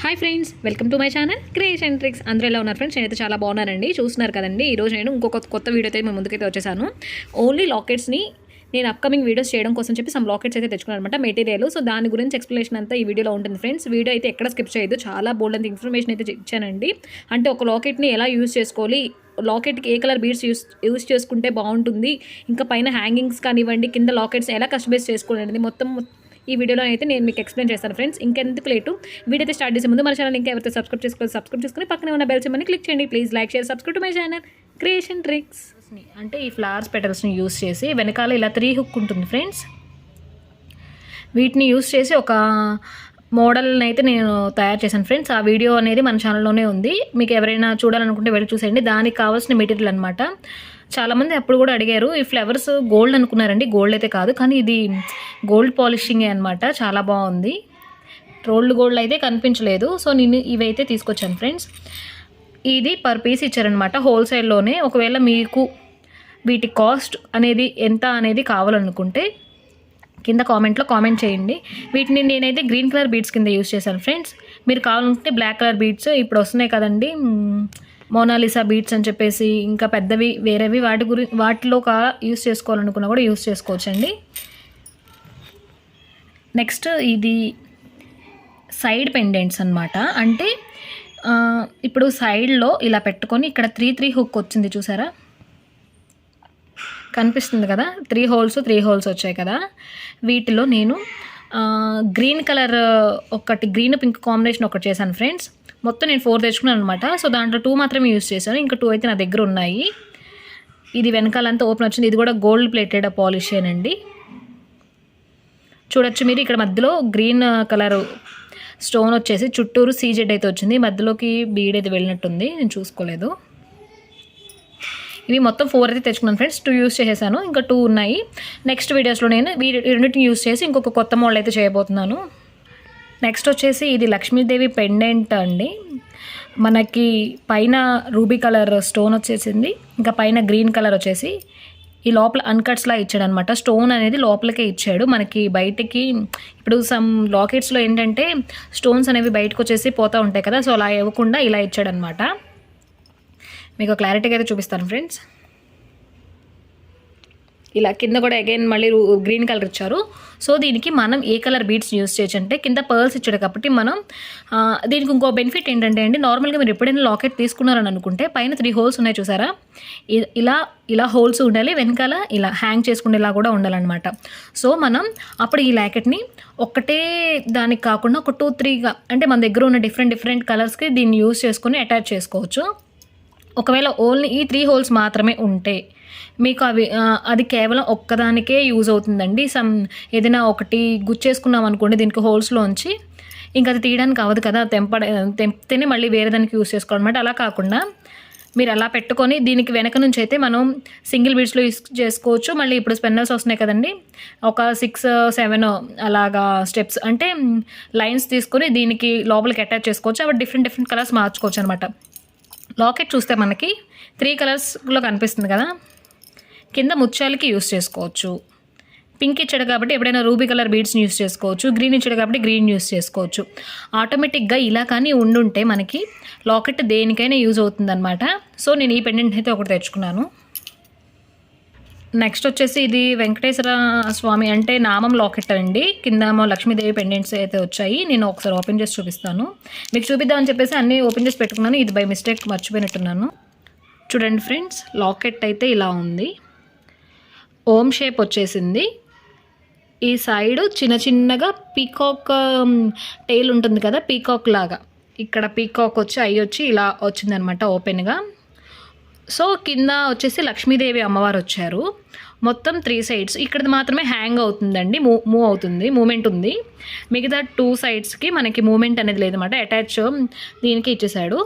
Hi friends welcome to my channel creation tricks అందరూ ఎలా ఉన్నారు ఫ్రెండ్స్ నేనైతే చాలా బాగున్నానండి. చూస్తున్నారు కదండి. ఈరోజు నేను ఇంకొక కొత్త వీడియో అయితే మేము ముందుకైతే వచ్చేసాను. ఓన్లీ లాకెట్స్ని నేను అప్కమింగ్ వీడియోస్ చేయడం కోసం చెప్పి సమ్ లాకెట్స్ అయితే తెచ్చుకున్నాను అనమాట మెటీరియల్. సో దాని గురించి ఎక్స్ప్లెనేషన్ అంతా ఈ వీడియోలో ఉంటుంది ఫ్రెండ్స్ వీడియో అయితే ఎక్కడ స్కిప్ చేయదు చాలా బోల్డ్ అంత ఇన్ఫర్మేషన్ అయితే ఇచ్చానండి. అంటే ఒక లాకెట్ని ఎలా యూజ్ చేసుకోవాలి? లాకెట్కి ఏ కలర్ బీడ్స్ యూస్ యూస్ చేసుకుంటే బాగుంటుంది? ఇంకా పైన హ్యాంగింగ్స్ కానివ్వండి కింద లాకెట్స్ ఎలా కస్టమైజ్ చేసుకోవాలి మొత్తం ఈ వీడియోలో అయితే నేను మీకు ఎక్స్ప్లెయిన్ చేస్తాను ఫ్రెండ్స్ ఇంకెందుకు లేటు. వీడియో అయితే స్టార్ట్ చేసే ముందు మన ఛానల్ ఇంకా ఎవరైతే సబ్స్క్రైబ్ చేసుకోవాలి సబ్స్క్రైబ్ చేసుకుని పక్కనే ఉన్న బెల్ సింబల్ని క్లిక్ చేయండి. Please like share subscribe to my channel creation tricks అంటే ఈ ఫ్లవర్స్ పెటల్స్ని యూస్ చేసి వెనకాల ఇలా త్రీ హుక్ ఉంటుంది ఫ్రెండ్స్ వీటిని యూస్ చేసి ఒక మోడల్ని అయితే నేను తయారు చేశాను ఫ్రెండ్స్. ఆ వీడియో అనేది మన ఛానల్లోనే ఉంది. మీకు ఎవరైనా చూడాలనుకుంటే వెళ్ళి చూసేయండి. దానికి కావాల్సిన మెటీరియల్ అనమాట చాలామంది అప్పుడు కూడా అడిగారు ఈ ఫ్లవర్స్ గోల్డ్ అనుకున్నారండి. గోల్డ్ అయితే కాదు కానీ ఇది గోల్డ్ పాలిషింగే అనమాట చాలా బాగుంది. రోల్డ్ గోల్డ్ అయితే కనిపించలేదు. సో నేను ఇవైతే తీసుకొచ్చాను ఫ్రెండ్స్. ఇది పర్ పీస్ ఇచ్చారనమాట హోల్సేల్లోనే ఒకవేళ మీకు వీటి కాస్ట్ అనేది ఎంత అనేది కావాలనుకుంటే కింద కామెంట్లో కామెంట్ చేయండి. వీటిని నేనైతే గ్రీన్ కలర్ బీడ్స్ కింద యూస్ చేశాను ఫ్రెండ్స్. మీరు కావాలంటే బ్లాక్ కలర్ బీడ్స్ ఇప్పుడు వస్తున్నాయి కదండి. మోనాలిసా బీడ్స్ అని చెప్పేసి ఇంకా పెద్దవి వేరేవి వాటి గురి వాటిలో కా యూస్ చేసుకోవాలనుకున్నా కూడా యూస్ చేసుకోవచ్చండి. నెక్స్ట్ ఇది సైడ్ పెండెంట్స్ అనమాట అంటే ఇప్పుడు సైడ్లో ఇలా పెట్టుకొని ఇక్కడ త్రీ త్రీ హుక్ వచ్చింది చూసారా? కనిపిస్తుంది కదా? త్రీ హోల్స్ త్రీ హోల్స్ వచ్చాయి కదా? వీటిలో నేను గ్రీన్ కలర్ ఒకటి గ్రీన్ పింక్ కాంబినేషన్ ఒకటి చేశాను ఫ్రెండ్స్. మొత్తం నేను ఫోర్ తెచ్చుకున్నాను అనమాట సో దాంట్లో టూ మాత్రమే యూస్ చేశాను. ఇంకా టూ అయితే నా దగ్గర ఉన్నాయి. ఇది వెనకాలంతా ఓపెన్ వచ్చింది. ఇది కూడా గోల్డ్ ప్లేటెడ్ పాలిష్ అండి చూడొచ్చు మీరు. ఇక్కడ మధ్యలో గ్రీన్ కలర్ స్టోన్ వచ్చేసి చుట్టూరు సీజెడ్ అయితే వచ్చింది. మధ్యలోకి బీడ్ అయితే వెళ్ళినట్టుంది. నేను చూసుకోలేదు. ఇవి మొత్తం ఫోర్ అయితే తెచ్చుకున్నాను ఫ్రెండ్స్ టూ యూస్ చేసేసాను. ఇంకా టూ ఉన్నాయి. నెక్స్ట్ వీడియోస్లో నేను వీ రెండింటిని యూస్ చేసి ఇంకొక కొత్త మోడల్ అయితే చేయబోతున్నాను. నెక్స్ట్ వచ్చేసి ఇది లక్ష్మీదేవి పెండెంట్ అండి. మనకి పైన రూబీ కలర్ స్టోన్ వచ్చేసింది. ఇంకా పైన గ్రీన్ కలర్ వచ్చేసి ఈ లోపల అన్కట్స్లా ఇచ్చాడు అనమాట స్టోన్ అనేది లోపలికే ఇచ్చాడు. మనకి బయటికి ఇప్పుడు సమ్ లాకెట్స్లో ఏంటంటే స్టోన్స్ అనేవి బయటకు వచ్చేసి పోతూ ఉంటాయి కదా. సో అలా ఇవ్వకుండా ఇలా ఇచ్చాడు అనమాట మీకు క్లారిటీగా అయితే చూపిస్తాను ఫ్రెండ్స్ ఇలా కింద కూడా అగైన్ మళ్ళీ రూ- గ్రీన్ కలర్ ఇచ్చారు. సో దీనికి మనం ఏ కలర్ బీడ్స్ యూస్ చేయొచ్చు అంటే కింద పర్ల్స్ ఇచ్చాడు కాబట్టి మనం దీనికి ఇంకో బెనిఫిట్ ఏంటంటే అండి నార్మల్గా మీరు ఎప్పుడైనా లాకెట్ తీసుకున్నారని అనుకుంటే పైన త్రీ హోల్స్ ఉన్నాయి చూసారా? ఇ- ఇలా ఇలా హోల్స్ ఉండాలి వెనకాల ఇలా హ్యాంగ్ చేసుకునేలా కూడా ఉండాలన్నమాట. సో మనం అప్పుడు ఈ లాకెట్ని ఒక్కటే దానికి కాకుండా ఒక టూ త్రీగా అంటే మన దగ్గర ఉన్న డిఫరెంట్ డిఫరెంట్ కలర్స్కి దీన్ని యూస్ చేసుకుని అటాచ్ చేసుకోవచ్చు. ఒకవేళ ఓన్లీ ఈ త్రీ హోల్స్ మాత్రమే ఉంటే మీకు అవి అది కేవలం ఒక్కదానికే యూజ్ అవుతుందండి. సమ్ ఏదైనా ఒకటి గుచ్చేసుకున్నాం అనుకోండి దీనికి హోల్స్లోంచి ఇంకా అది తీయడానికి అవ్వదు కదా తెంపడ తెంపితేనే మళ్ళీ వేరే దానికి యూజ్ చేసుకోవాలన్నమాట. అలా కాకుండా మీరు అలా పెట్టుకొని దీనికి వెనక నుంచి అయితే మనం సింగిల్ బీడ్స్లో యూస్ చేసుకోవచ్చు. మళ్ళీ ఇప్పుడు స్పెన్నర్స్ వస్తున్నాయి కదండి ఒక సిక్స్ సెవెన్ అలాగా స్టెప్స్ అంటే లైన్స్ తీసుకొని దీనికి లోపలికి అటాచ్ చేసుకోవచ్చు. అవి డిఫరెంట్ డిఫరెంట్ కలర్స్ మార్చుకోవచ్చు అనమాట లాకెట్ చూస్తే మనకి త్రీ కలర్స్లో కనిపిస్తుంది కదా. కింద ముత్యాలకి యూస్ చేసుకోవచ్చు. పింక్ ఇచ్చాడు కాబట్టి ఎప్పుడైనా రూబీ కలర్ బీడ్స్ని యూస్ చేసుకోవచ్చు. గ్రీన్ ఇచ్చాడు కాబట్టి గ్రీన్ యూస్ చేసుకోవచ్చు. ఆటోమేటిక్గా ఇలా కానీ ఉండుంటే మనకి లాకెట్ దేనికైనా యూజ్ అవుతుందన్నమాట. సో నేను ఈ పెండెంట్ అయితే ఒకటి తెచ్చుకున్నాను. నెక్స్ట్ వచ్చేసి ఇది వెంకటేశ్వర స్వామి అంటే నామం లాకెట్ అండి. కిందేమో లక్ష్మీదేవి పెండెంట్స్ అయితే వచ్చాయి. నేను ఒకసారి ఓపెన్ చేసి చూపిస్తాను. మీకు చూపిద్దామని చెప్పేసి అన్నీ ఓపెన్ చేసి పెట్టుకున్నాను. ఇది బై మిస్టేక్ మర్చిపోయినట్టున్నాను. చూడండి ఫ్రెండ్స్ లాకెట్ అయితే ఇలా ఉంది. ఓం షేప్ వచ్చేసింది. ఈ సైడ్ చిన్న చిన్నగా పీకాక్ టైల్ ఉంటుంది కదా పీకాక్ లాగా. ఇక్కడ పీకాక్ వచ్చి అయ్యి వచ్చి ఇలా వచ్చిందనమాట ఓపెన్గా. సో కింద వచ్చేసి లక్ష్మీదేవి అమ్మవారు వచ్చారు. మొత్తం త్రీ సైడ్స్ ఇక్కడ మాత్రమే హ్యాంగ్ అవుతుందండి. మూవ్ మూవ్ అవుతుంది. మూమెంట్ ఉంది. మిగతా టూ సైడ్స్కి మనకి మూమెంట్ అనేది లేదన్నమాట. అటాచ్ దీనికి ఇచ్చేసాడు.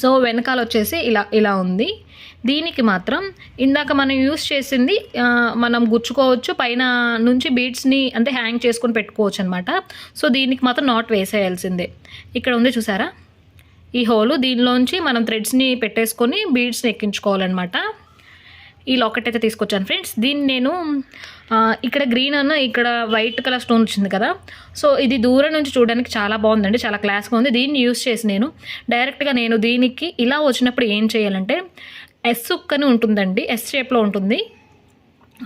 సో వెనకాల వచ్చేసి ఇలా ఇలా ఉంది. దీనికి మాత్రం ఇందాక మనం యూస్ చేసింది మనం గుచ్చుకోవచ్చు. పైన నుంచి బీడ్స్ని అంటే హ్యాంగ్ చేసుకొని పెట్టుకోవచ్చు అనమాట సో దీనికి మాత్రం నాట్ వేసేయాల్సిందే. ఇక్కడ ఉంది చూసారా? ఈ హోలు దీనిలోంచి మనం థ్రెడ్స్ని పెట్టేసుకొని బీడ్స్ని ఎక్కించుకోవాలన్నమాట. ఈ లాకెట్ అయితే తీసుకొచ్చాను ఫ్రెండ్స్. దీన్ని నేను ఇక్కడ గ్రీన్ అన్న ఇక్కడ వైట్ కలర్ స్టోన్ వచ్చింది కదా. సో ఇది దూరం నుంచి చూడడానికి చాలా బాగుందండి చాలా క్లాస్గా ఉంది. దీన్ని యూస్ చేసి నేను డైరెక్ట్గా నేను దీనికి ఇలా వచ్చినప్పుడు ఏం చేయాలంటే ఎస్ హుక్ అని ఉంటుందండి ఎస్ షేప్లో ఉంటుంది.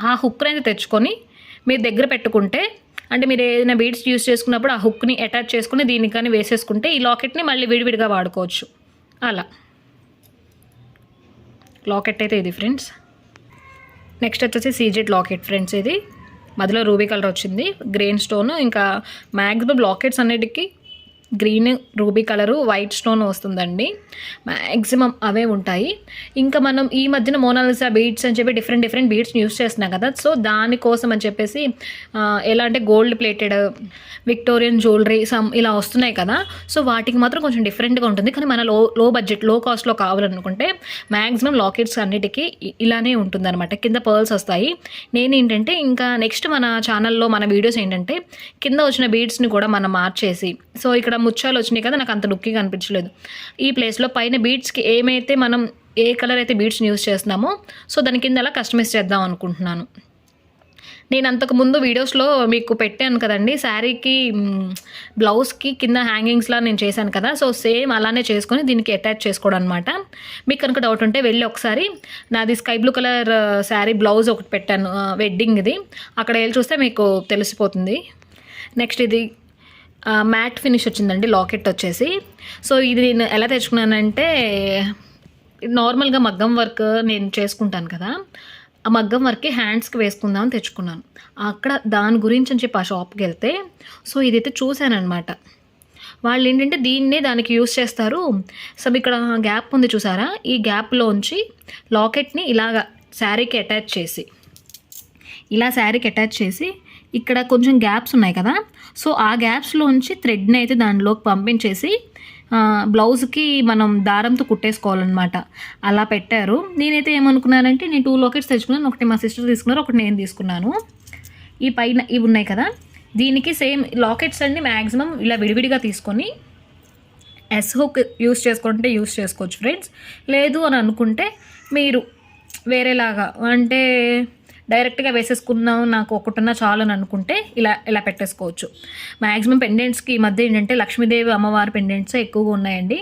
ఆ హుక్ అయితే తెచ్చుకొని మీరు దగ్గర పెట్టుకుంటే అంటే మీరు ఏదైనా బీడ్స్ యూస్ చేసుకున్నప్పుడు ఆ హుక్ని అటాచ్ చేసుకుని దీనికి కానీ వేసేసుకుంటే ఈ లాకెట్ని మళ్ళీ విడివిడిగా వాడుకోవచ్చు. అలా. లాకెట్ అయితే ఇది ఫ్రెండ్స్ నెక్స్ట్ వచ్చేసి సీజెడ్ లాకెట్ ఫ్రెండ్స్ ఇది. మధ్యలో రూబీ కలర్ వచ్చింది. గ్రెయిన్ స్టోన్ ఇంకా మ్యాక్సిమం లాకెట్స్ అన్నిటికీ green ruby colour white stone వస్తుందండి. మ్యాక్సిమం అవే ఉంటాయి. ఇంకా మనం ఈ మధ్యన మోనాలిసా బీడ్స్ అని చెప్పి డిఫరెంట్ డిఫరెంట్ బీడ్స్ యూస్ చేస్తున్నాం కదా. సో దానికోసం అని చెప్పేసి ఎలా అంటే gold plated Victorian jewellery some ఇలా వస్తున్నాయి కదా. సో వాటికి మాత్రం కొంచెం డిఫరెంట్గా ఉంటుంది. కానీ మన లో లో బడ్జెట్లో కాస్ట్లో కావాలనుకుంటే మ్యాక్సిమం లాకెట్స్ అన్నిటికీ ఇలానే ఉంటుందన్నమాట. కింద పర్ల్స్ వస్తాయి. నేను ఏంటంటే ఇంకా నెక్స్ట్ మన ఛానల్లో మన వీడియోస్ ఏంటంటే కింద వచ్చిన బీడ్స్ని కూడా మనం మార్చేసి సో ఇక్కడ ముత్యాలు వచ్చినాయి కదా నాకు అంత లుక్కిగా అనిపించలేదు ఈ ప్లేస్లో పైన బీడ్స్కి ఏమైతే మనం ఏ కలర్ అయితే బీడ్స్ని యూస్ చేస్తున్నామో సో దాని కింద అలా కస్టమైజ్ చేద్దాం అనుకుంటున్నాను. నేను అంతకుముందు వీడియోస్లో మీకు పెట్టాను కదండి శారీకి బ్లౌజ్కి కింద హ్యాంగింగ్స్లా నేను చేశాను కదా సో సేమ్ అలానే చేసుకొని దీనికి అటాచ్ చేసుకోవడం అనమాట మీకు కనుక డౌట్ ఉంటే వెళ్ళి ఒకసారి నాది sky blue colour sari blouse ఒకటి పెట్టాను వెడ్డింగ్ది అక్కడ వెళ్ళి చూస్తే మీకు తెలిసిపోతుంది. నెక్స్ట్ ఇది మ్యాట్ ఫినిష్ వచ్చిందండి లాకెట్ వచ్చేసి. సో ఇది నేను ఎలా తెచ్చుకున్నానంటే నార్మల్గా మగ్గం వర్క్ నేను చేసుకుంటాను కదా ఆ మగ్గం వర్క్కి హ్యాండ్స్కి వేసుకుందామని తెచ్చుకున్నాను. అక్కడ దాని గురించి అని చెప్పి ఆ షాప్కి వెళ్తే సో ఇదైతే చూశానమాట వాళ్ళు ఏంటంటే దీన్నే దానికి యూస్ చేస్తారు. సో ఇక్కడ గ్యాప్ ఉంది చూసారా? ఈ గ్యాప్లోంచి లాకెట్ని ఇలాగా శారీకి అటాచ్ చేసి ఇలా శారీకి అటాచ్ చేసి ఇక్కడ కొంచెం గ్యాప్స్ ఉన్నాయి కదా. సో ఆ గ్యాప్స్లోంచి థ్రెడ్ని అయితే దానిలోకి పంపించేసి బ్లౌజ్కి మనం దారంతో కుట్టేసుకోవాలన్నమాట. అలా పెట్టారు. నేనైతే ఏమనుకున్నానంటే నేను టూ లాకెట్స్ తెచ్చుకున్నాను. ఒకటి మా సిస్టర్ తీసుకున్నారు ఒకటి నేను తీసుకున్నాను. ఈ పైన ఇవి ఉన్నాయి కదా. దీనికి సేమ్ లాకెట్స్ అన్ని మ్యాక్సిమం ఇలా విడివిడిగా తీసుకొని ఎస్ హుక్ యూస్ చేసుకుంటే యూస్ చేసుకోవచ్చు ఫ్రెండ్స్ లేదు అని అనుకుంటే మీరు వేరేలాగా అంటే డైరెక్ట్గా వేసేసుకున్నాం నాకు ఒకటిన్నా చాలు అని అనుకుంటే ఇలా ఇలా పెట్టేసుకోవచ్చు. మ్యాక్సిమం పెండెంట్స్కి ఈ మధ్య ఏంటంటే లక్ష్మీదేవి అమ్మవారి పెండెంట్స్ ఎక్కువగా ఉన్నాయండి.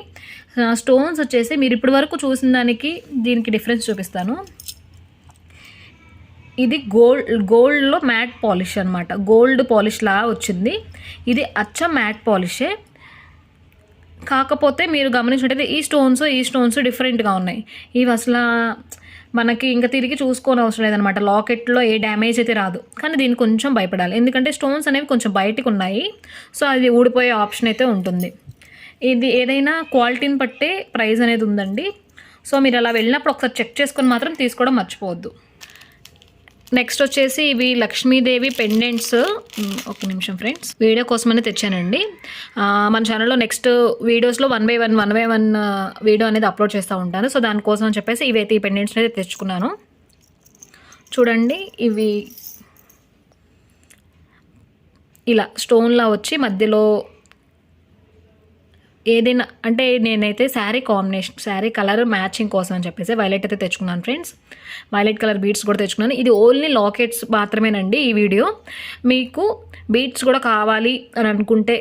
స్టోన్స్ వచ్చేసి మీరు ఇప్పటి వరకు చూసిన దానికి దీనికి డిఫరెన్స్ చూపిస్తాను. ఇది గోల్డ్ గోల్డ్లో మ్యాట్ పాలిష్ అనమాట గోల్డ్ పాలిష్ లా వచ్చింది. ఇది అచ్చ మ్యాట్ పాలిషే. కాకపోతే మీరు గమనించినట్టయితే ఈ స్టోన్స్ ఈ స్టోన్స్ డిఫరెంట్గా ఉన్నాయి. ఇవి అసలు మనకి ఇంకా తిరిగి చూసుకోని అవసరం లేదనమాట లాకెట్లో ఏ డ్యామేజ్ అయితే రాదు. కానీ దీనికి కొంచెం భయపడాలి. ఎందుకంటే స్టోన్స్ అనేవి కొంచెం బయటకు ఉన్నాయి. సో అది ఊడిపోయే ఆప్షన్ అయితే ఉంటుంది. ఇది ఏదైనా క్వాలిటీని బట్టే ప్రైస్ అనేది ఉందండి. సో మీరు అలా వెళ్ళినప్పుడు ఒకసారి చెక్ చేసుకొని మాత్రం తీసుకోవడం మర్చిపోవద్దు. నెక్స్ట్ వచ్చేసి ఇవి లక్ష్మీదేవి పెండెంట్స్ ఒక నిమిషం ఫ్రెండ్స్ వీడియో కోసమని తెచ్చానండి. మన ఛానల్లో నెక్స్ట్ వీడియోస్లో one by one one by one video అనేది అప్లోడ్ చేస్తూ ఉంటాను. సో దానికోసం అని చెప్పేసి ఇవైతే ఈ పెండెంట్స్ అయితే తెచ్చుకున్నాను. చూడండి ఇవి ఇలా స్టోన్లా వచ్చి మధ్యలో ఏదైనా అంటే నేనైతే sari combination sari colour matching కోసం అని చెప్పేసి వైలెట్ అయితే తెచ్చుకున్నాను ఫ్రెండ్స్ వైలెట్ కలర్ బీడ్స్ కూడా తెచ్చుకున్నాను. ఇది ఓన్లీ లాకెట్స్ మాత్రమేనండి ఈ వీడియో మీకు బీడ్స్ కూడా కావాలి అని అనుకుంటే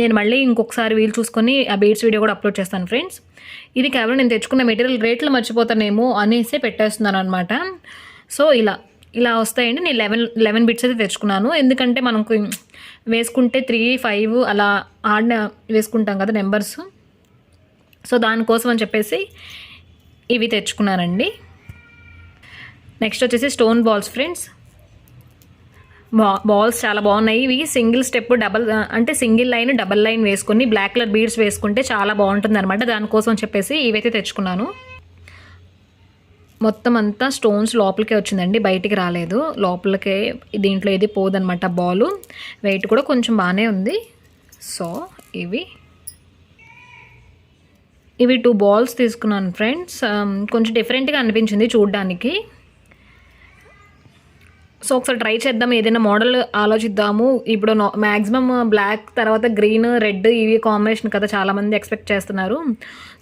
నేను మళ్ళీ ఇంకొకసారి వీలు చూసుకొని ఆ బీడ్స్ వీడియో కూడా అప్లోడ్ చేస్తాను ఫ్రెండ్స్ ఇది కేవలం నేను తెచ్చుకున్న మెటీరియల్ రేట్లు మర్చిపోతానేమో అనేసి పెట్టేస్తున్నాను అనమాట సో ఇలా ఇలా వస్తాయండి. నేను లెవెన్ లెవెన్ బిట్స్ అయితే తెచ్చుకున్నాను. ఎందుకంటే మనకు వేసుకుంటే త్రీ ఫైవ్ అలా ఆడిన వేసుకుంటాం కదా నెంబర్స్. సో దానికోసం అని చెప్పేసి ఇవి తెచ్చుకున్నానండి. నెక్స్ట్ వచ్చేసి స్టోన్ బాల్స్ ఫ్రెండ్స్ బా బాల్స్ చాలా బాగున్నాయి. ఇవి సింగిల్ స్టెప్ డబల్ అంటే సింగిల్ లైన్ డబల్ లైన్ వేసుకొని బ్లాక్ కలర్ బీడ్స్ వేసుకుంటే చాలా బాగుంటుంది అనమాట దానికోసం అని చెప్పేసి ఇవైతే తెచ్చుకున్నాను. మొత్తం అంతా స్టోన్స్ లోపలికే వచ్చిందండి బయటికి రాలేదు. లోపలికే దీంట్లో ఏది పోదనమాట బాలు వెయిట్ కూడా కొంచెం బాగానే ఉంది. సో ఇవి. ఇవి టూ బాల్స్ తీసుకున్నాను ఫ్రెండ్స్ um, కొంచెం డిఫరెంట్గా అనిపించింది చూడ్డానికి. సో ఒకసారి ట్రై చేద్దాం ఏదైనా మోడల్ ఆలోచిద్దాము. ఇప్పుడు మ్యాక్సిమం బ్లాక్ తర్వాత గ్రీన్ రెడ్ ఇవి కాంబినేషన్ కదా చాలామంది ఎక్స్పెక్ట్ చేస్తున్నారు.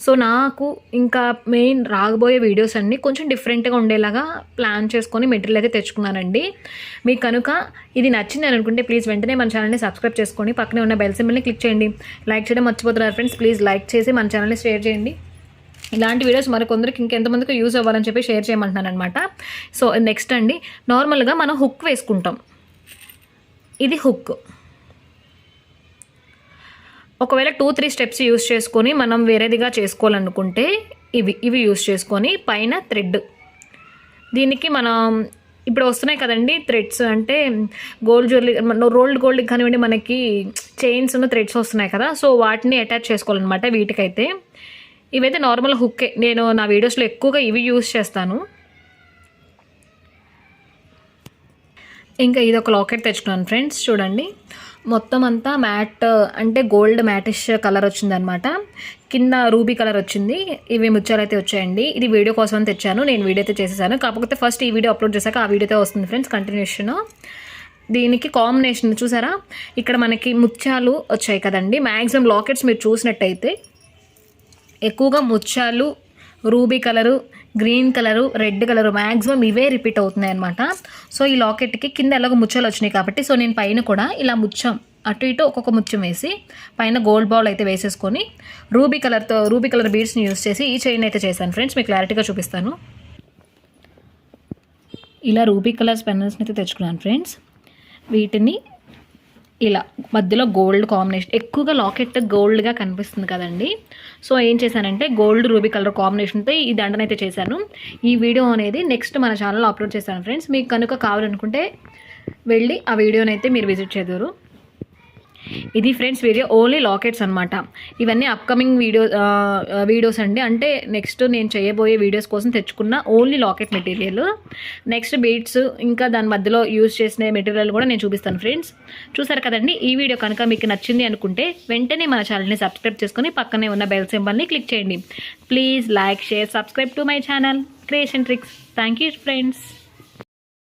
సో నాకు ఇంకా మెయిన్ రాబోయే వీడియోస్ అన్నీ కొంచెం డిఫరెంట్గా ఉండేలాగా ప్లాన్ చేసుకొని మెటీరియల్ అయితే తెచ్చుకున్నానండి. మీకు కనుక ఇది నచ్చింది అని అనుకుంటే ప్లీజ్ వెంటనే మన ఛానల్ని సబ్స్క్రైబ్ చేసుకొని పక్కనే ఉన్న బెల్ సింబల్ని క్లిక్ చేయండి. లైక్ చేయడం మర్చిపోతున్నారు ఫ్రెండ్స్ ప్లీజ్ లైక్ చేసి మన ఛానల్ని షేర్ చేయండి. ఇలాంటి వీడియోస్ మరికొందరికి ఇంకెంతమందికి యూజ్ అవ్వాలని చెప్పి షేర్ చేయమంటున్నాను అనమాట సో నెక్స్ట్ అండి నార్మల్గా మనం హుక్ వేసుకుంటాం. ఇది హుక్ ఒకవేళ టూ త్రీ స్టెప్స్ యూస్ చేసుకొని మనం వేరేదిగా చేసుకోవాలనుకుంటే ఇవి ఇవి యూస్ చేసుకొని పైన థ్రెడ్ దీనికి మనం ఇప్పుడు వస్తున్నాయి కదండి థ్రెడ్స్ అంటే గోల్డ్ జ్యువెలరీ రోల్డ్ గోల్డ్ కానివ్వండి మనకి చైన్స్ థ్రెడ్స్ వస్తున్నాయి కదా. సో వాటిని అటాచ్ చేసుకోవాలన్నమాట వీటికైతే. ఇవైతే నార్మల్ హుక్కే నేను నా వీడియోస్లో ఎక్కువగా ఇవి యూస్ చేస్తాను. ఇంకా ఇది ఒక లాకెట్ తెచ్చుకున్నాను ఫ్రెండ్స్ చూడండి. మొత్తం అంతా మ్యాట్ అంటే గోల్డ్ మ్యాటిష్ కలర్ వచ్చిందనమాట కింద రూబీ కలర్ వచ్చింది. ఇవి ముత్యాలు అయితే వచ్చాయండి. ఇది వీడియో కోసం అని తెచ్చాను. నేను వీడియో అయితే చేసేసాను. కాకపోతే ఫస్ట్ ఈ వీడియో అప్లోడ్ చేశాక ఆ వీడియోతో వస్తుంది ఫ్రెండ్స్ కంటిన్యూషన్ దీనికి కాంబినేషన్ చూసారా? ఇక్కడ మనకి ముత్యాలు వచ్చాయి కదండి. మ్యాక్సిమం లాకెట్స్ మీరు చూసినట్టయితే ఎక్కువగా ముత్యాలు ruby colour green colour red colour maximum ఇవే రిపీట్ అవుతున్నాయి అనమాట సో ఈ లాకెట్కి కింద ఎలాగో ముత్యాలు వచ్చినాయి కాబట్టి సో నేను పైన కూడా ఇలా ముత్యం అటు ఇటు ఒక్కొక్క ముత్యం వేసి పైన గోల్డ్ బాల్ అయితే వేసేసుకొని రూబీ కలర్తో రూబీ కలర్ బీడ్స్ని యూస్ చేసి ఈ చైన్ అయితే చేశాను ఫ్రెండ్స్ మీకు క్లారిటీగా చూపిస్తాను. ఇలా రూబీ కలర్స్ పెన్నల్స్ని అయితే తెచ్చుకున్నాను ఫ్రెండ్స్. వీటిని ఇలా మధ్యలో గోల్డ్ కాంబినేషన్. ఎక్కువగా లాకెట్ గోల్డ్గా కనిపిస్తుంది కదండి. సో ఏం చేశానంటే గోల్డ్ రూబీ కలర్ కాంబినేషన్తో ఈ దండనైతే చేశాను. ఈ వీడియో అనేది నెక్స్ట్ మన ఛానల్లో అప్లోడ్ చేశాను ఫ్రెండ్స్. మీకు కనుక కావాలనుకుంటే వెళ్ళి ఆ వీడియోనైతే అయితే మీరు విజిట్ చేదురు ఇది ఫ్రెండ్స్ వీడియో ఓన్లీ లాకెట్స్ అనమాట ఇవన్నీ అప్కమింగ్ వీడియో వీడియోస్ అండి. అంటే నెక్స్ట్ నేను చేయబోయే వీడియోస్ కోసం తెచ్చుకున్న only locket material. Next beads ఇంకా దాని మధ్యలో యూజ్ చేసిన మెటీరియల్ కూడా నేను చూపిస్తాను ఫ్రెండ్స్. చూసారు కదండి ఈ వీడియో కనుక మీకు నచ్చింది అనుకుంటే వెంటనే మన ఛానల్ని సబ్స్క్రైబ్ చేసుకుని పక్కనే ఉన్న బెల్ సింబల్ని క్లిక్ చేయండి. Please like share subscribe to my channel creation tricks thank you friends